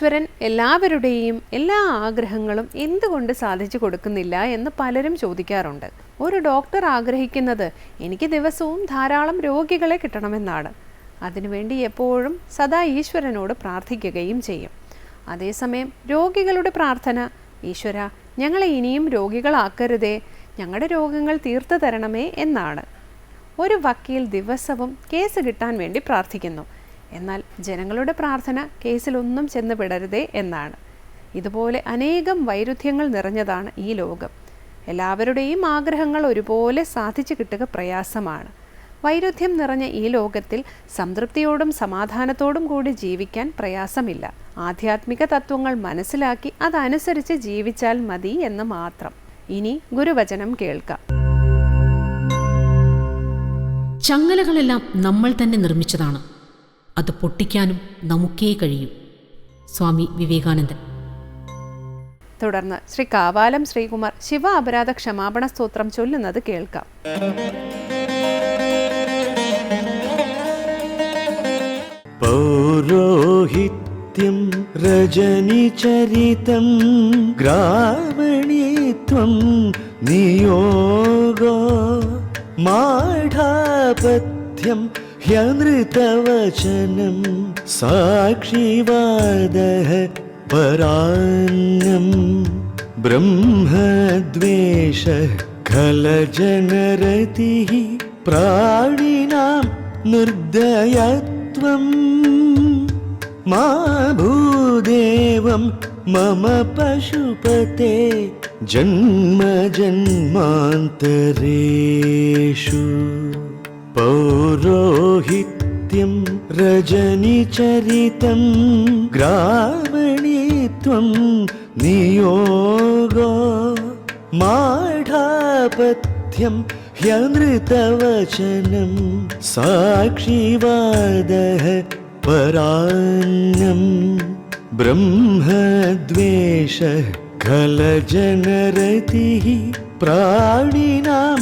ഈശ്വരൻ എല്ലാവരുടെയും എല്ലാ ആഗ്രഹങ്ങളും എന്തുകൊണ്ട് സാധിച്ചു കൊടുക്കുന്നില്ല എന്ന് പലരും ചോദിക്കാറുണ്ട്. ഒരു ഡോക്ടർ ആഗ്രഹിക്കുന്നത് എനിക്ക് ദിവസവും ധാരാളം രോഗികളെ കിട്ടണമെന്നാണ്. അതിനുവേണ്ടി എപ്പോഴും സദാ ഈശ്വരനോട് പ്രാർത്ഥിക്കുകയും ചെയ്യും. അതേസമയം രോഗികളുടെ പ്രാർത്ഥന ഈശ്വര ഞങ്ങളെ ഇനിയും രോഗികളാക്കരുതേ ഞങ്ങളുടെ രോഗങ്ങൾ തീർത്തു തരണമേ എന്നാണ്. ഒരു വക്കീൽ ദിവസവും കേസ് കിട്ടാൻ വേണ്ടി പ്രാർത്ഥിക്കുന്നു. എന്നാൽ ജനങ്ങളുടെ പ്രാർത്ഥന കേസിലൊന്നും ചെന്ന് വിടരുതേ എന്നാണ്. ഇതുപോലെ അനേകം വൈരുദ്ധ്യങ്ങൾ നിറഞ്ഞതാണ് ഈ ലോകം. എല്ലാവരുടെയും ആഗ്രഹങ്ങൾ ഒരുപോലെ സാധിച്ചു കിട്ടുക പ്രയാസമാണ്. വൈരുദ്ധ്യം നിറഞ്ഞ ഈ ലോകത്തിൽ സംതൃപ്തിയോടും സമാധാനത്തോടും കൂടി ജീവിക്കാൻ പ്രയാസമില്ല. ആധ്യാത്മിക തത്വങ്ങൾ മനസ്സിലാക്കി അതനുസരിച്ച് ജീവിച്ചാൽ മതി എന്ന് മാത്രം. ഇനി ഗുരുവചനം കേൾക്കാം. ചങ്ങലകളെല്ലാം നമ്മൾ തന്നെ നിർമ്മിച്ചതാണ്. അത് പൊട്ടിക്കാനും നമുക്കേ കഴിയും. സ്വാമി വിവേകാനന്ദൻ. തുടർന്ന് ശ്രീ കാവാലം ശ്രീകുമാർ ശിവ അപരാധ ക്ഷമാപണ സ്തോത്രം ചൊല്ലുന്നത് കേൾക്കാം. പൗരോഹിത്യം രജനിചരിതം ഗ്രാമണീത്വം നിയോഗോ മാഠാപഥ്യം ह्यनृतवचनं साक्षिवादः परान्नं ब्रह्मद्वेषः खलजनरतिः प्राणिनां निर्दयत्वम् मा भूदेवं मम पशुपते जन्म जन्मान्तरेषु पौरोहित्यं रजनिचरितं ग्रामणीत्वं नियोगो माढापथ्यं ह्यनृतवचनं साक्षिवादः परान्नं ब्रह्मद्वेषः खलजनरतिः प्राणिनां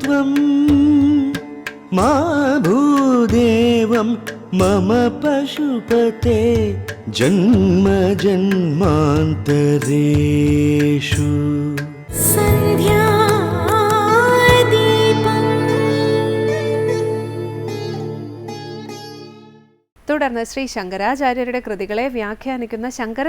निर्दयत्वम् मा भूदेवं मम पशुपते जन्म जन्मान्तरेषु തുടർന്ന് ശ്രീ ശങ്കരാചാര്യരുടെ കൃതികളെ വ്യാഖ്യാനിക്കുന്ന ശങ്കര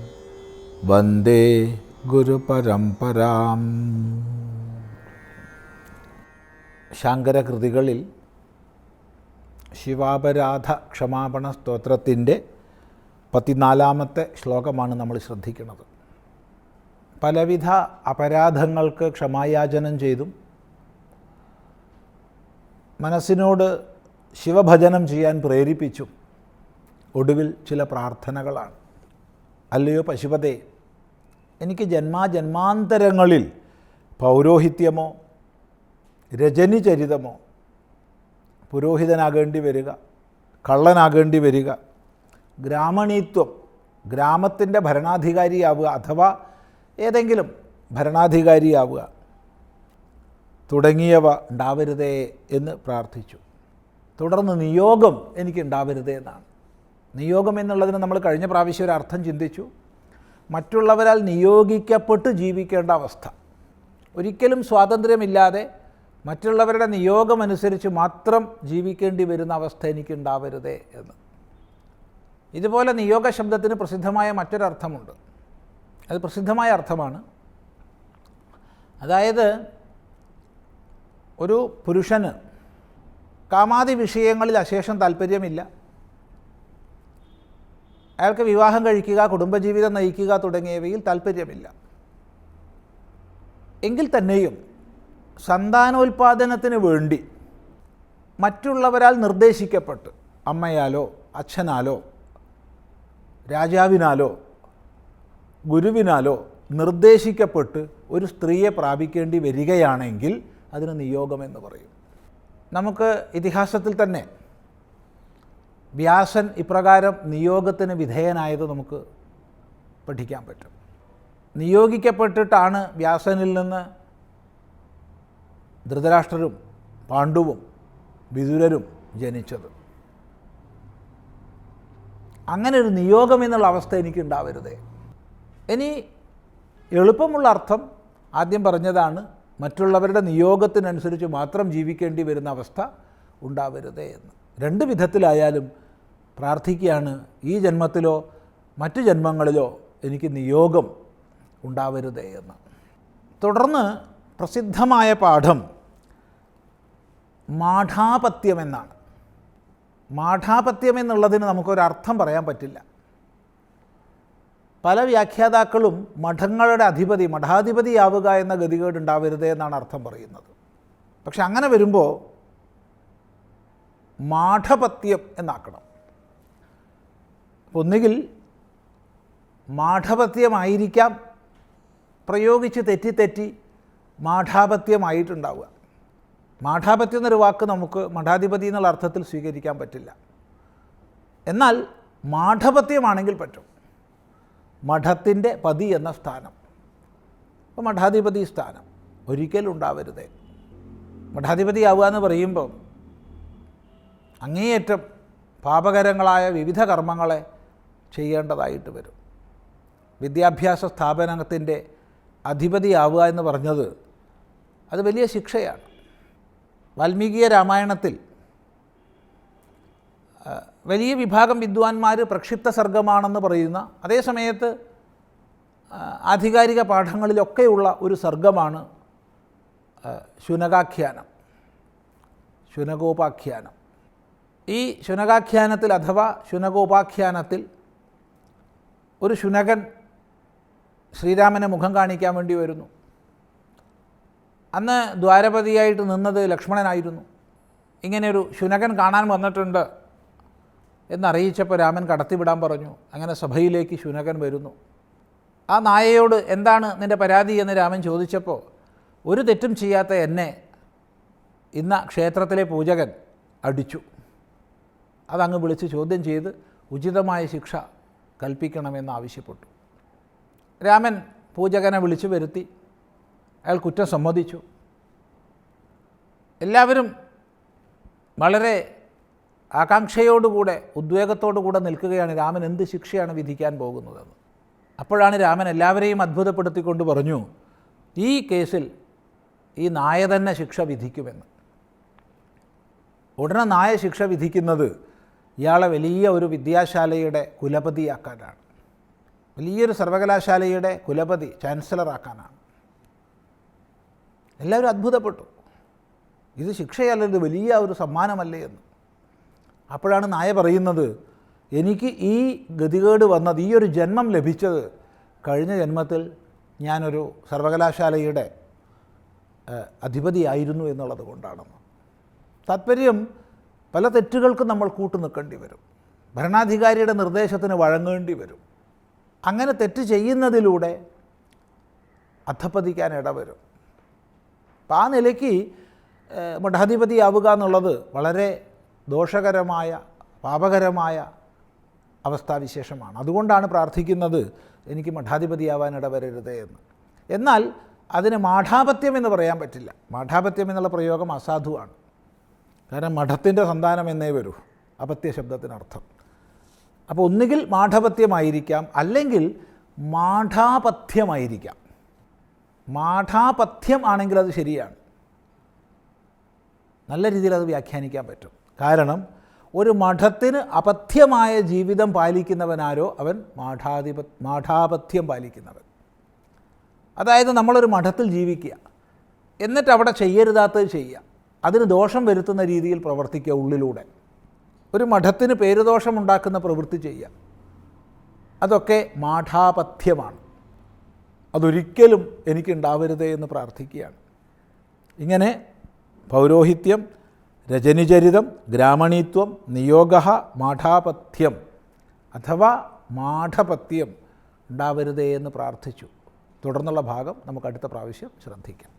വന്ദേ ഗുരുപരമ്പരാം ശങ്കരകൃതികളിൽ ശിവാപരാധ ക്ഷമാപണ സ്തോത്രത്തിന്റെ പതിനാലാമത്തെ ശ്ലോകമാണ് നമ്മൾ ശ്രദ്ധിക്കുന്നത്. പലവിധ അപരാധങ്ങൾക്ക് ക്ഷമായാചനം ചെയ്തും മനസ്സിനോട് ശിവഭജനം ചെയ്യാൻ പ്രേരിപ്പിച്ചും ഒടുവിൽ ചില പ്രാർത്ഥനകളാണ്. അല്ലയോ പശുപതേ എനിക്ക് ജന്മാജന്മാന്തരങ്ങളിൽ പൗരോഹിത്യമോ രജനിചരിതമോ പുരോഹിതനാകേണ്ടി വരിക കള്ളനാകേണ്ടി വരിക ഗ്രാമണീത്വം ഗ്രാമത്തിന്റെ ഭരണാധികാരിയാവുക അഥവാ ഏതെങ്കിലും ഭരണാധികാരിയാവുക തുടങ്ങിയവ ഉണ്ടാവരുതേ എന്ന് പ്രാർത്ഥിച്ചു. തുടർന്ന് നിയോഗം എനിക്ക് ഉണ്ടാവരുതേ എന്നാണ്. നിയോഗം എന്നുള്ളതിന് നമ്മൾ കഴിഞ്ഞ പ്രാവശ്യം ഒരു അർത്ഥം ചിന്തിച്ചു. മറ്റുള്ളവരാൽ നിയോഗിക്കപ്പെട്ട് ജീവിക്കേണ്ട അവസ്ഥ. ഒരിക്കലും സ്വാതന്ത്ര്യമില്ലാതെ മറ്റുള്ളവരുടെ നിയോഗമനുസരിച്ച് മാത്രം ജീവിക്കേണ്ടി വരുന്ന അവസ്ഥ എനിക്കുണ്ടാവരുതേ എന്ന്. ഇതുപോലെ നിയോഗ ശബ്ദത്തിന് പ്രസിദ്ധമായ മറ്റൊരർത്ഥമുണ്ട്. അത് പ്രസിദ്ധമായ അർത്ഥമാണ്. അതായത് ഒരു പുരുഷന് കാമാതി വിഷയങ്ങളിൽ അശേഷം താല്പര്യമില്ല അയാൾക്ക് വിവാഹം കഴിക്കുക കുടുംബജീവിതം നയിക്കുക തുടങ്ങിയവയിൽ താല്പര്യമില്ല എങ്കിൽ തന്നെയും സന്താനോൽപാദനത്തിന് വേണ്ടി മറ്റുള്ളവരാൽ നിർദ്ദേശിക്കപ്പെട്ട് അമ്മയാലോ അച്ഛനാലോ രാജാവിനാലോ ഗുരുവിനാലോ നിർദ്ദേശിക്കപ്പെട്ട് ഒരു സ്ത്രീയെ പ്രാപിക്കേണ്ടി വരികയാണെങ്കിൽ അതിന് നിയോഗമെന്ന് പറയും. നമുക്ക് ഇതിഹാസത്തിൽ തന്നെ വ്യാസൻ ഇപ്രകാരം നിയോഗത്തിന് വിധേയനായത് നമുക്ക് പഠിക്കാൻ പറ്റും. നിയോഗിക്കപ്പെട്ടിട്ടാണ് വ്യാസനിൽ നിന്ന് ധൃതരാഷ്ട്രരും പാണ്ഡുവും വിദുരരും ജനിച്ചത്. അങ്ങനെ ഒരു നിയോഗം എന്നുള്ള അവസ്ഥ എനിക്കുണ്ടാവരുതേ. ഇനി എളുപ്പമുള്ള അർത്ഥം ആദ്യം പറഞ്ഞതാണ് മറ്റുള്ളവരുടെ നിയോഗത്തിനനുസരിച്ച് മാത്രം ജീവിക്കേണ്ടി വരുന്ന അവസ്ഥ ഉണ്ടാവരുതേ എന്ന്. രണ്ട് വിധത്തിലായാലും പ്രാർത്ഥിക്കുകയാണ്. ഈ ജന്മത്തിലോ മറ്റു ജന്മങ്ങളിലോ എനിക്ക് നിയോഗം ഉണ്ടാവരുതേ എന്ന്. തുടർന്ന് പ്രസിദ്ധമായ പാഠം മാഠാപത്യം എന്നാണ്. മാഠാപത്യം എന്നുള്ളതിന് നമുക്കൊരർത്ഥം പറയാൻ പറ്റില്ല. പല വ്യാഖ്യാതാക്കളും മഠങ്ങളുടെ അധിപതി മഠാധിപതിയാവുക എന്ന ഗതികേട് ഉണ്ടാവരുതേ എന്നാണ് അർത്ഥം പറയുന്നത്. പക്ഷെ അങ്ങനെ വരുമ്പോൾ മാഠപത്യം എന്നാക്കണം. ഒന്നുകിൽ മാഠപത്യമായിരിക്കാം പ്രയോഗിച്ച് തെറ്റി തെറ്റി മാഠാപത്യമായിട്ടുണ്ടാവുക. മാഠാപത്യം എന്നൊരു വാക്ക് നമുക്ക് മഠാധിപതി എന്നുള്ള അർത്ഥത്തിൽ സ്വീകരിക്കാൻ പറ്റില്ല. എന്നാൽ മാഠപത്യമാണെങ്കിൽ പറ്റും. മഠത്തിന്റെ പതി എന്ന സ്ഥാനം. അപ്പോൾ മഠാധിപതി സ്ഥാനം. ഒരിക്കലും ഉണ്ടാവരുതേ. മഠാധിപതിയാവുക എന്ന് പറയുമ്പോൾ അങ്ങേയറ്റം പാപകരങ്ങളായ വിവിധ കർമ്മങ്ങളെ ചെയ്യേണ്ടതായിട്ട് വരും. വിദ്യാഭ്യാസ സ്ഥാപനത്തിന്റെ അധിപതിയാവുക എന്ന് പറഞ്ഞത് അത് വലിയ ശിക്ഷയാണ്. വാൽമീകിയ രാമായണത്തിൽ വലിയ വിഭാഗം വിദ്വാൻമാർ പ്രക്ഷിപ്ത സർഗമാണെന്ന് പറയുന്ന അതേ സമയത്ത് ആധികാരിക പാഠങ്ങളിലൊക്കെയുള്ള ഒരു സർഗമാണ് ശുനകാഖ്യാനം ശുനകോപാഖ്യാനം. ഈ ശുനകാഖ്യാനത്തിൽ അഥവാ ശുനകോപാഖ്യാനത്തിൽ ഒരു ശുനകൻ ശ്രീരാമനെ മുഖം കാണിക്കാൻ വേണ്ടി വരുന്നു. അന്ന് ദ്വാരപതിയായിട്ട് നിന്നത് ലക്ഷ്മണനായിരുന്നു. ഇങ്ങനെയൊരു ശുനകൻ കാണാൻ വന്നിട്ടുണ്ട് എന്നറിയിച്ചപ്പോൾ രാമൻ കടത്തിവിടാൻ പറഞ്ഞു. അങ്ങനെ സഭയിലേക്ക് ശുനകൻ വരുന്നു. ആ നായയോട് എന്താണ് നിന്റെ പരാതി എന്ന് രാമൻ ചോദിച്ചപ്പോൾ ഒരു തെറ്റും ചെയ്യാത്ത എന്നെ ഇന്ന ക്ഷേത്രത്തിലെ പൂജകൻ അടിച്ചു. അതങ്ങ് വിളിച്ച് ചോദ്യം ചെയ്ത് ഉചിതമായ ശിക്ഷ കൽപ്പിക്കണമെന്ന് ആവശ്യപ്പെട്ടു. രാമൻ പൂജകനെ വിളിച്ചു വരുത്തി. അയാൾ കുറ്റം സമ്മതിച്ചു. എല്ലാവരും വളരെ ആകാംക്ഷയോടുകൂടെ ഉദ്വേഗത്തോടുകൂടെ നിൽക്കുകയാണ് രാമൻ എന്ത് ശിക്ഷയാണ് വിധിക്കാൻ പോകുന്നതെന്ന്. അപ്പോഴാണ് രാമൻ എല്ലാവരെയും അത്ഭുതപ്പെടുത്തിക്കൊണ്ട് പറഞ്ഞു ഈ കേസിൽ ഈ നായ തന്നെ ശിക്ഷ വിധിക്കുമെന്ന്. ഉടനെ നായ ശിക്ഷ വിധിക്കുന്നത് ഇയാളെ വലിയ ഒരു വിദ്യാശാലയുടെ കുലപതിയാക്കാനാണ്. വലിയൊരു സർവകലാശാലയുടെ കുലപതി ചാൻസലറാക്കാനാണ്. എല്ലാവരും അത്ഭുതപ്പെട്ടു. ഇത് ശിക്ഷയല്ല ഇത് വലിയ ഒരു സമ്മാനമല്ലേ എന്ന്. അപ്പോഴാണ് നായ പറയുന്നത് എനിക്ക് ഈ ഗതികേട് വന്നത് ഈ ഒരു ജന്മം ലഭിച്ചത് കഴിഞ്ഞ ജന്മത്തിൽ ഞാനൊരു സർവകലാശാലയുടെ അധിപതിയായിരുന്നു എന്നുള്ളത് കൊണ്ടാണെന്ന്. താത്പര്യം പല തെറ്റുകൾക്കും നമ്മൾ കൂട്ടു നിൽക്കേണ്ടി വരും. ഭരണാധികാരിയുടെ നിർദ്ദേശത്തിന് വഴങ്ങേണ്ടി വരും. അങ്ങനെ തെറ്റ് ചെയ്യുന്നതിലൂടെ അധപ്പതിക്കാൻ ഇടവരും. അപ്പം ആ നിലയ്ക്ക് മഠാധിപതിയാവുക എന്നുള്ളത് വളരെ ദോഷകരമായ പാപകരമായ അവസ്ഥാവിശേഷമാണ്. അതുകൊണ്ടാണ് പ്രാർത്ഥിക്കുന്നത് എനിക്ക് മഠാധിപതിയാവാൻ ഇടവരരുതേ എന്ന്. എന്നാൽ അതിന് മാഠാപത്യം എന്ന് പറയാൻ പറ്റില്ല. മാഠാപത്യം എന്നുള്ള പ്രയോഗം അസാധുവാണ്. കാരണം മഠത്തിന്റെ സന്താനം എന്നേ വരൂ അപത്യ ശബ്ദത്തിനർത്ഥം അപ്പോൾ ഒന്നുകിൽ മാഠപത്യമായിരിക്കാം അല്ലെങ്കിൽ മാഠാപഥ്യമായിരിക്കാം. മാഠാപഥ്യം ആണെങ്കിൽ അത് ശരിയാണ്. നല്ല രീതിയിൽ അത് വ്യാഖ്യാനിക്കാൻ പറ്റും. കാരണം ഒരു മഠത്തിന് അപഥ്യമായ ജീവിതം പാലിക്കുന്നവനാരോ അവൻ മാഠാധിപ മാഠാപഥ്യം പാലിക്കുന്നവൻ. അതായത് നമ്മളൊരു മഠത്തിൽ ജീവിക്കുക. എന്നിട്ട് അവിടെ ചെയ്യരുതാത്തത് ചെയ്യുക. അതിന് ദോഷം വരുത്തുന്ന രീതിയിൽ പ്രവർത്തിക്കുക ഉള്ളിലൂടെ. ഒരു മഠത്തിന് പേരുദോഷമുണ്ടാക്കുന്ന പ്രവൃത്തി ചെയ്യുക. അതൊക്കെ മാഠാപഥ്യമാണ്. അതൊരിക്കലും എനിക്കുണ്ടാവരുതേ എന്ന് പ്രാർത്ഥിക്കുകയാണ്. ഇങ്ങനെ പൗരോഹിത്യം രജനിചരിതം ഗ്രാമണീത്വം നിയോഗ മാഠാപഥ്യം അഥവാ മാഠപഥ്യം ഉണ്ടാവരുതേ എന്ന് പ്രാർത്ഥിച്ചു. തുടർന്നുള്ള ഭാഗം നമുക്ക് അടുത്ത പ്രാവശ്യം ശ്രദ്ധിക്കാം.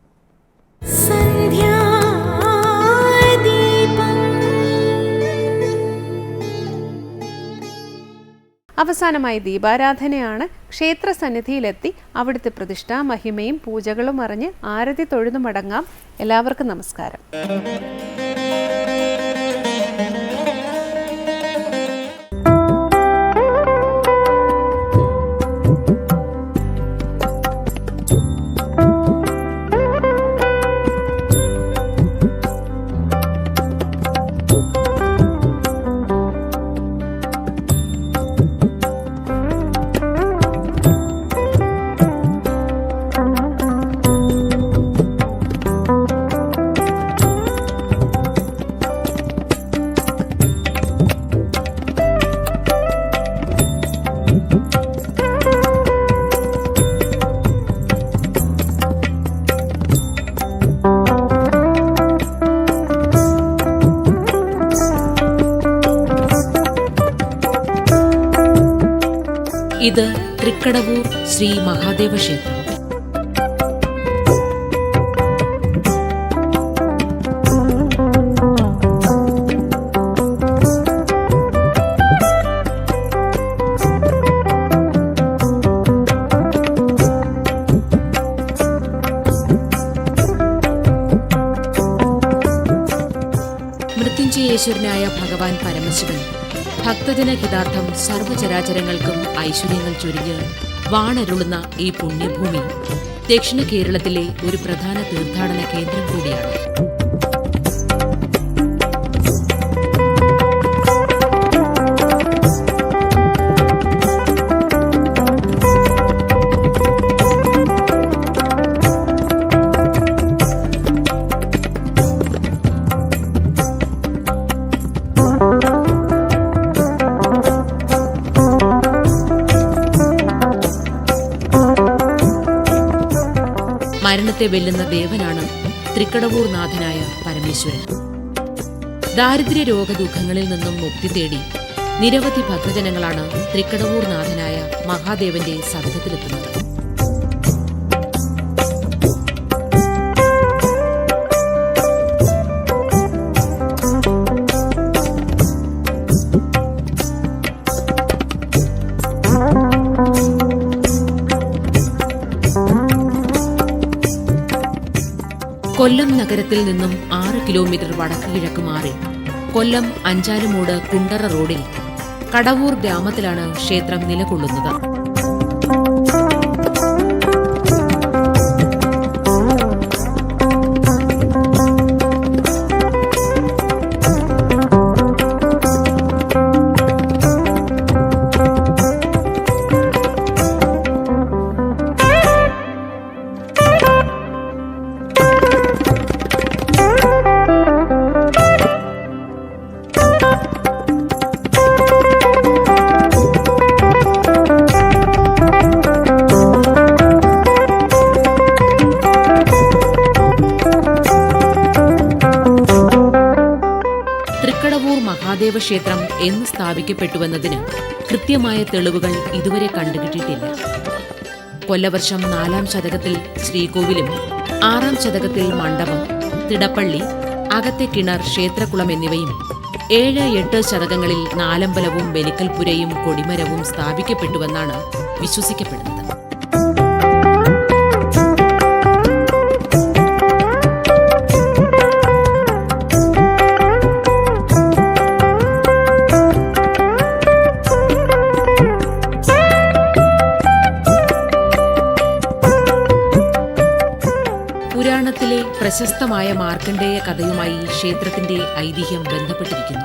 അവസാനമായി ദീപാരാധനയാണ് ക്ഷേത്രസന്നിധിയിലെത്തി അവിടുത്തെ പ്രതിഷ്ഠ മഹിമയും പൂജകളും അറിഞ്ഞ് ആരതി തൊഴുതു മടങ്ങാം എല്ലാവർക്കും നമസ്കാരം. ഇത് തൃക്കടവൂർ ശ്രീ മഹാദേവ ക്ഷേത്രം ഭഗവാൻ പരമശിവൻ. ഭക്തജന ഹിതാർത്ഥം സർവചരാചരങ്ങൾക്കും ഐശ്വര്യങ്ങൾ ചൊരിഞ്ഞ് വാണരുളുന്ന ഈ പുണ്യഭൂമി ദക്ഷിണ കേരളത്തിലെ ഒരു പ്രധാന തീർത്ഥാടന കേന്ദ്രം കൂടിയാണ്. മരണത്തെ വെല്ലുന്ന ദേവനാണ് തൃക്കടവൂർ നാഥനായ പരമേശ്വരൻ. ദാരിദ്ര്യ രോഗദുഃഖങ്ങളിൽ നിന്നും മുക്തി തേടി നിരവധി ഭക്തജനങ്ങളാണ് തൃക്കടവൂർ നാഥനായ മഹാദേവന്റെ സവിധത്തിലെത്തുന്നത് കൊല്ലം നഗരത്തിൽ നിന്നും ആറ് കിലോമീറ്റർ വടക്ക് കിഴക്ക് മാറി കൊല്ലം അഞ്ചാലുമൂട് കുണ്ടറ റോഡിൽ കടവൂർ ഗ്രാമത്തിലാണ് ക്ഷേത്രം നിലകൊള്ളുന്നത്. സ്ഥാപിക്കപ്പെട്ടുവെന്നതിന് കൃത്യമായ തെളിവുകൾ ഇതുവരെ കണ്ടുകിട്ടിയിട്ടില്ല. കൊല്ലവർഷം നാലാം ശതകത്തിൽ ശ്രീകോവിലും ആറാം ശതകത്തിൽ മണ്ഡപം തിടപ്പള്ളി അകത്തെ കിണർ ക്ഷേത്രക്കുളം എന്നിവയും ഏഴ് എട്ട് ശതകങ്ങളിൽ നാലമ്പലവും ബലിക്കൽപുരയും കൊടിമരവും സ്ഥാപിക്കപ്പെട്ടുവെന്നാണ് വിശ്വസിക്കപ്പെടുന്നത്. പ്രശസ്തമായ മാർക്കണ്ഡേയ കഥയുമായി ക്ഷേത്രത്തിന്റെ ഐതിഹ്യം ബന്ധപ്പെട്ടിരിക്കുന്നു.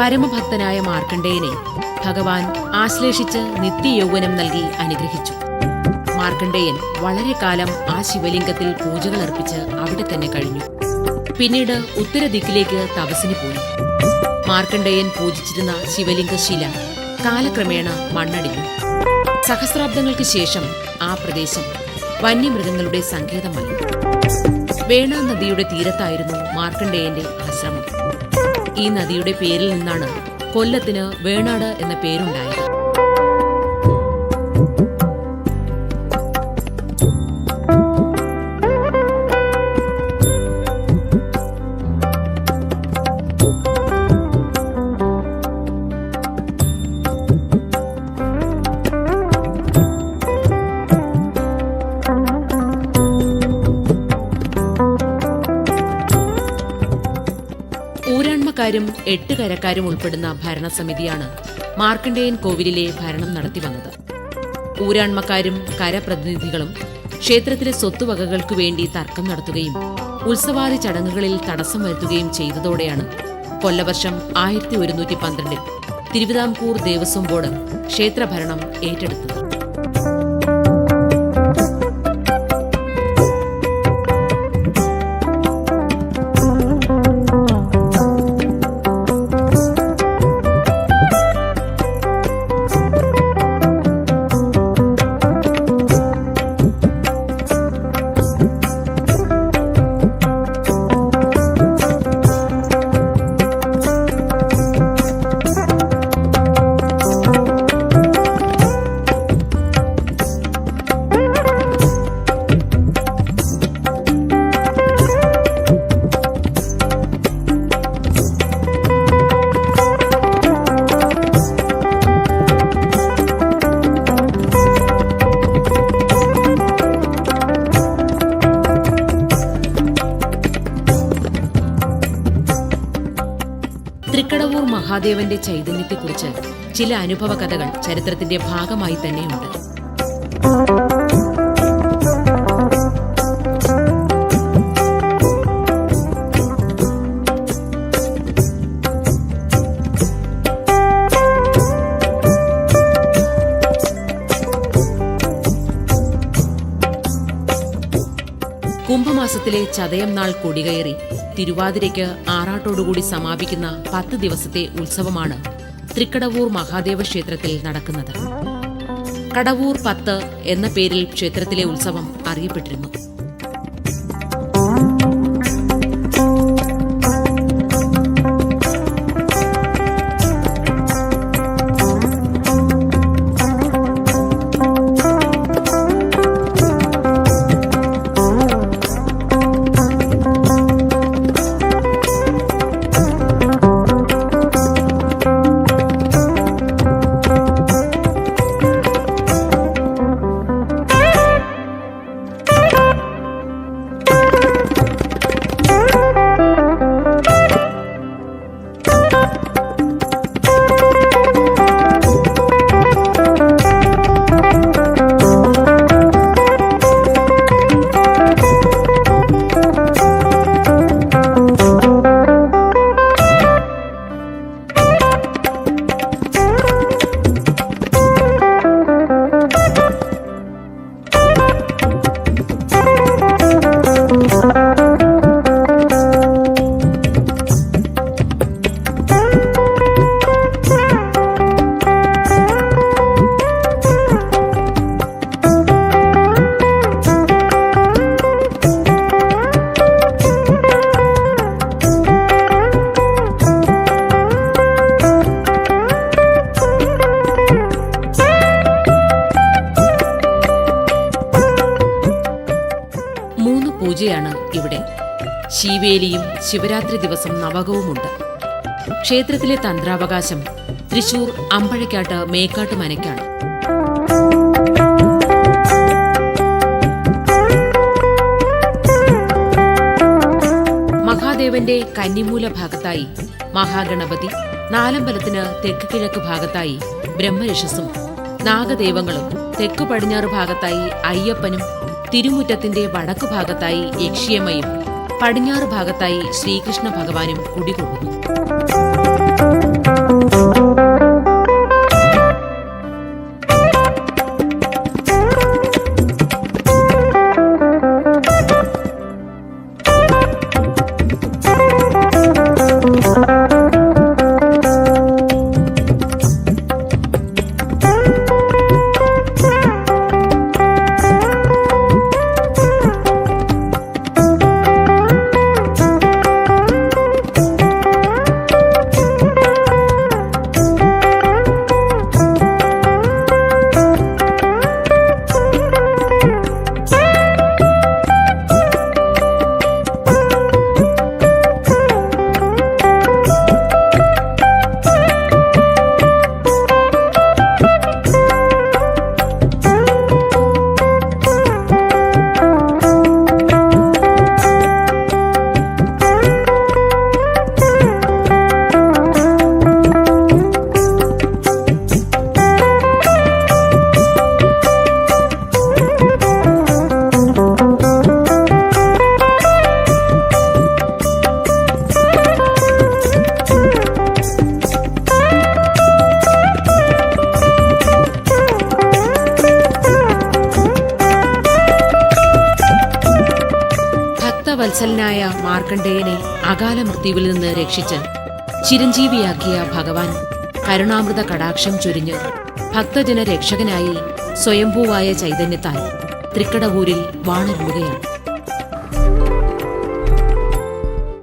പരമഭക്തനായ മാർക്കണ്ഡേയനെ ഭഗവാൻ ആശ്ലേഷിച്ച് നിത്യയൗവനം നൽകി അനുഗ്രഹിച്ചു. മാർക്കണ്ഡേയൻ വളരെ കാലം ആ ശിവലിംഗത്തിൽ പൂജകൾ അർപ്പിച്ച് അവിടെ തന്നെ കഴിഞ്ഞു. പിന്നീട് ഉത്തരദിക്കിലേക്ക് തപസ്സിന് പോയി. മാർക്കണ്ഡേയൻ പൂജിച്ചിരുന്ന ശിവലിംഗ ശില കാലക്രമേണ മണ്ണടിഞ്ഞു. സഹസ്രാബ്ദങ്ങൾക്ക് ശേഷം ആ പ്രദേശം വന്യമൃഗങ്ങളുടെ സങ്കേതമായി വേണാ നദിയുടെ തീരത്തായിരുന്നു മാർക്കണ്ഡേയന്റെ ആശ്രമം. ഈ നദിയുടെ പേരിൽ നിന്നാണ് കൊല്ലത്തിന് വേണാട് എന്ന പേരുണ്ടായത്. ഊരാൺമക്കാരും എട്ട് കരക്കാരും ഉൾപ്പെടുന്ന ഭരണസമിതിയാണ് മാർക്കണ്ഡേയൻ കോവിലിലെ ഭരണം നടത്തിവന്നത് ഊരാൺമക്കാരും കരപ്രതിനിധികളും ക്ഷേത്രത്തിലെ സ്വത്തുവകകൾക്കു വേണ്ടി തർക്കം നടത്തുകയും ഉത്സവാദി ചടങ്ങുകളിൽ തടസ്സം വരുത്തുകയും ചെയ്തതോടെയാണ് കൊല്ലവർഷം ആയിരത്തി ഒരുന്നൂറ്റി പന്ത്രണ്ടിൽ തിരുവിതാംകൂർ ദേവസ്വം ബോർഡ് ക്ഷേത്രഭരണം ഏറ്റെടുത്തത്. മഹാദേവന്റെ ചൈതന്യത്തെക്കുറിച്ച് ചില അനുഭവ കഥകൾ ചരിത്രത്തിന്റെ ഭാഗമായി തന്നെയുണ്ട്. കുംഭമാസത്തിലെ ചതയം നാൾ കൊടികയറി തിരുവാതിരയ്ക്ക് ആറാട്ടോടുകൂടി സമാപിക്കുന്ന പത്ത് ദിവസത്തെ ഉത്സവമാണ് തൃക്കടവൂർ മഹാദേവ ക്ഷേത്രത്തിൽ നടക്കുന്നത്. കടവൂർ പത്ത് എന്ന പേരിൽ ക്ഷേത്രത്തിലെ ഉത്സവം അറിയപ്പെട്ടിരുന്നു. ശിവരാത്രി ദിവസം നവകവുമുണ്ട്. ക്ഷേത്രത്തിലെ തന്ത്രാവകാശം തൃശൂർ അമ്പഴക്കാട്ട് മേക്കാട്ട് മനയ്ക്കാണ്. മഹാദേവന്റെ കന്നിമൂല ഭാഗത്തായി മഹാഗണപതി നാലമ്പലത്തിന് തെക്ക് കിഴക്ക് ഭാഗത്തായി ബ്രഹ്മരക്ഷസും നാഗദേവങ്ങളും തെക്കു പടിഞ്ഞാറ് ഭാഗത്തായി അയ്യപ്പനും തിരുമുറ്റത്തിന്റെ വടക്കു ഭാഗത്തായി യക്ഷിയമ്മയും പടിഞ്ഞാറ് ഭാഗത്തായി ശ്രീകൃഷ്ണ ഭഗവാനും കുടികൊള്ളുന്നു. ഭക്തവത്സലനായ മാർക്കണ്ഡേയനെ അകാല മൃത്യുവിൽ നിന്ന് രക്ഷിച്ച് ചിരഞ്ജീവിയാക്കിയ ഭഗവാൻ കരുണാമൃത കടാക്ഷം ചൊരിഞ്ഞ് ഭക്തജന രക്ഷകനായി സ്വയംഭൂവായ ചൈതന്യത്താൽ തൃക്കടവൂരിൽ വാണരുളുകയാണ്